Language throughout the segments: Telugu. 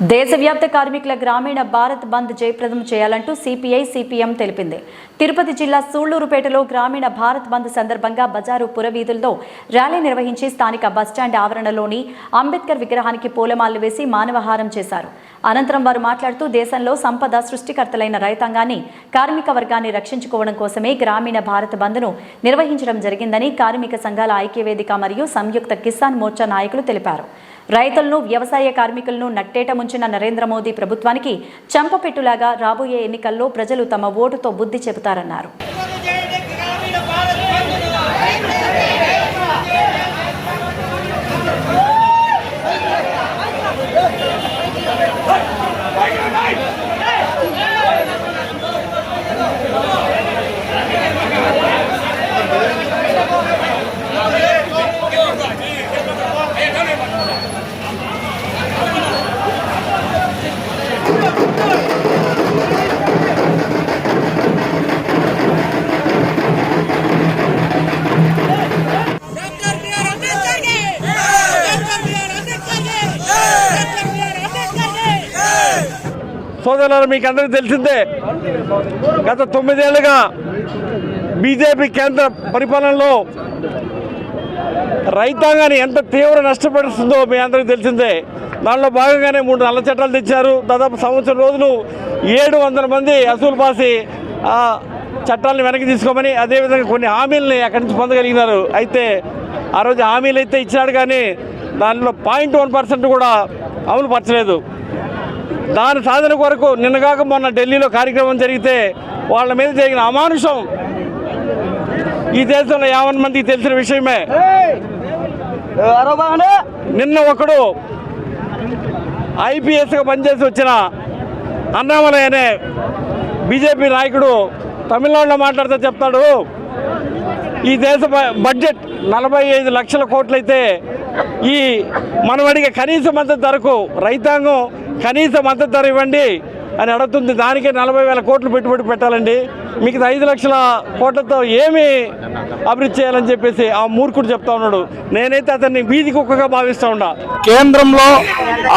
దేశవ్యాప్త కార్మికుల గ్రామీణ భారత్ బంద్ జయప్రదం చేయాలంటూ సిపిఐ సిపిఎం తెలిపింది. తిరుపతి జిల్లా సూళ్ళూరుపేటలో గ్రామీణ భారత్ బంద్ సందర్భంగా బజారు పురవీధుల్లో ర్యాలీ నిర్వహించి స్థానిక బస్టాండ్ ఆవరణలోని అంబేద్కర్ విగ్రహానికి పూలమాలలు వేసి మానవహారం చేశారు. అనంతరం వారు మాట్లాడుతూ దేశంలో సంపద సృష్టికర్తలైన రైతాంగాన్ని కార్మిక వర్గాన్ని రక్షించుకోవడం కోసమే గ్రామీణ భారత్ బంద్ను నిర్వహించడం జరిగిందని కార్మిక సంఘాల ఐక్యవేదిక మరియు సంయుక్త కిసాన్ మోర్చా నాయకులు తెలిపారు. రైతులను వ్యవసాయ కార్మికులను నట్టేట ముంచిన నరేంద్ర మోదీ ప్రభుత్వానికి చంపపెట్టులాగా రాబోయే ఎన్నికల్లో ప్రజలు తమ ఓటుతో బుద్ధి చెబుతారన్నారు. సోదరులు మీకు అందరికీ తెలిసిందే గత తొమ్మిదేళ్ళుగా బీజేపీ కేంద్ర పరిపాలనలో రైతాంగాన్ని ఎంత తీవ్ర నష్టపడుతుందో మీ అందరికీ తెలిసిందే. దానిలో భాగంగానే మూడు నల్ల చట్టాలు తెచ్చారు. దాదాపు సంవత్సరం రోజులు ఏడు వందల మంది అసూలు పాసి ఆ చట్టాలను వెనక్కి తీసుకోమని అదేవిధంగా కొన్ని హామీలని అక్కడి నుంచి పొందగలిగినారు. అయితే ఆ రోజు హామీలు అయితే ఇచ్చాడు కానీ దానిలో పాయింట్ వన్ పర్సెంట్ కూడా అమలు పరచలేదు. దాని సాధన కొరకు నిన్నగాక మొన్న ఢిల్లీలో కార్యక్రమం జరిగితే వాళ్ళ మీద జరిగిన అమానుషం. ఈ దేశంలో యావన్ మందికి తెలిసిన విషయమే. నిన్న ఒకడు ఐపీఎస్గా పనిచేసి వచ్చిన అన్నామలై అనే బీజేపీ నాయకుడు తమిళనాడులో మాట్లాడితే చెప్తాడు ఈ దేశ బడ్జెట్ నలభై ఐదు లక్షల కోట్లయితే ఈ మనం అడిగే కనీస మద్దతు ధరకు రైతాంగం కనీస మద్దతు ధర ఇవ్వండి అని అడుగుతుంది. దానికే నలభై వేల కోట్లు పెట్టుబడి పెట్టాలండి. మీకు ఐదు లక్షల కోట్లతో ఏమి అభివృద్ధి చేయాలని చెప్పేసి ఆ మూర్ఖుడు చెప్తా ఉన్నాడు. నేనైతే అతన్ని వీధి కుక్కగా భావిస్తా ఉన్నా. కేంద్రంలో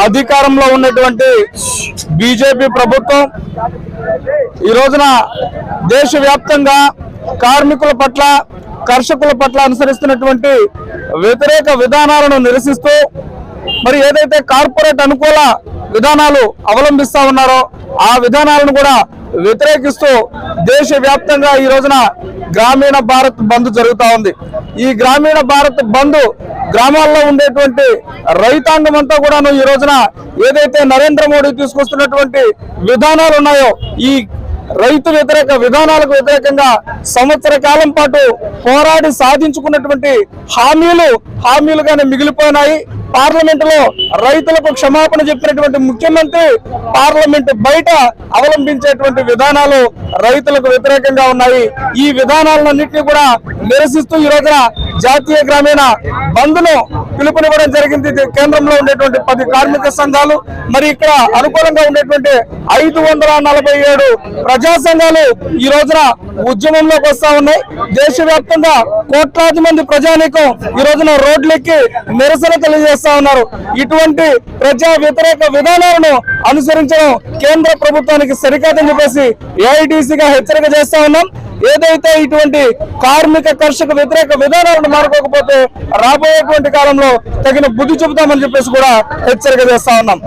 అధికారంలో ఉన్నటువంటి బీజేపీ ప్రభుత్వం ఈ రోజున దేశవ్యాప్తంగా కార్మికుల పట్ల కర్షకుల పట్ల అనుసరిస్తున్నటువంటి వ్యతిరేక విధానాలను నిరసిస్తూ మరి ఏదైతే కార్పొరేట్ అనుకూల విధానాలు అవలంబిస్తా ఉన్నారో ఆ విధానాలను కూడా వ్యతిరేకిస్తూ దేశవ్యాప్తంగా ఈ రోజున గ్రామీణ భారత్ బంద్ జరుగుతూ ఉంది. ఈ గ్రామీణ భారత్ బంద్ గ్రామాల్లో ఉండేటువంటి రైతాంగం అంతా కూడాను ఈ రోజున ఏదైతే నరేంద్ర మోడీ తీసుకొస్తున్నటువంటి విధానాలు ఉన్నాయో ఈ రైతు వ్యతిరేక విధానాలకు వ్యతిరేకంగా సంవత్సర కాలం పాటు పోరాడి సాధించుకున్నటువంటి హామీలు హామీలుగానే మిగిలిపోయినాయి. పార్లమెంట్లో రైతులకు క్షమాపణ చెప్పినటువంటి ముఖ్యమంత్రి పార్లమెంట్ బయట అవలంబించేటువంటి విధానాలు రైతులకు వ్యతిరేకంగా ఉన్నాయి. ఈ విధానాలన్నింటినీ కూడా నిరసిస్తూ ఈ రోజున జాతీయ గ్రామీణ బంద్ను పిలుపునివ్వడం జరిగింది. ఇది కేంద్రంలో ఉండేటువంటి పది కార్మిక సంఘాలు మరి ఇక్కడ అనుకూలంగా ఉండేటువంటి ఐదు వందల నలభై ఏడు ప్రజా సంఘాలు ఈ రోజున ఉద్యమంలోకి వస్తా ఉన్నాయి. దేశవ్యాప్తంగా కోట్లాది మంది ప్రజానీకం ఈ రోజున రోడ్లెక్కి నిరసన తెలియజేస్తా ఉన్నారు. ఇటువంటి ప్రజా వ్యతిరేక విధానాలను అనుసరించడం కేంద్ర ప్రభుత్వానికి సరికాదని చెప్పేసి ఏఐటీసీగా హెచ్చరిక చేస్తా ఉన్నాం. ఏదైతే ఇటువంటి కార్మిక కర్షక వ్యతిరేక విధానాలను మారుకోకపోతే రాబోయేటువంటి కాలంలో తగిన బుద్ధి చెబుతామని చెప్పేసి కూడా హెచ్చరిక చేస్తా ఉన్నాం.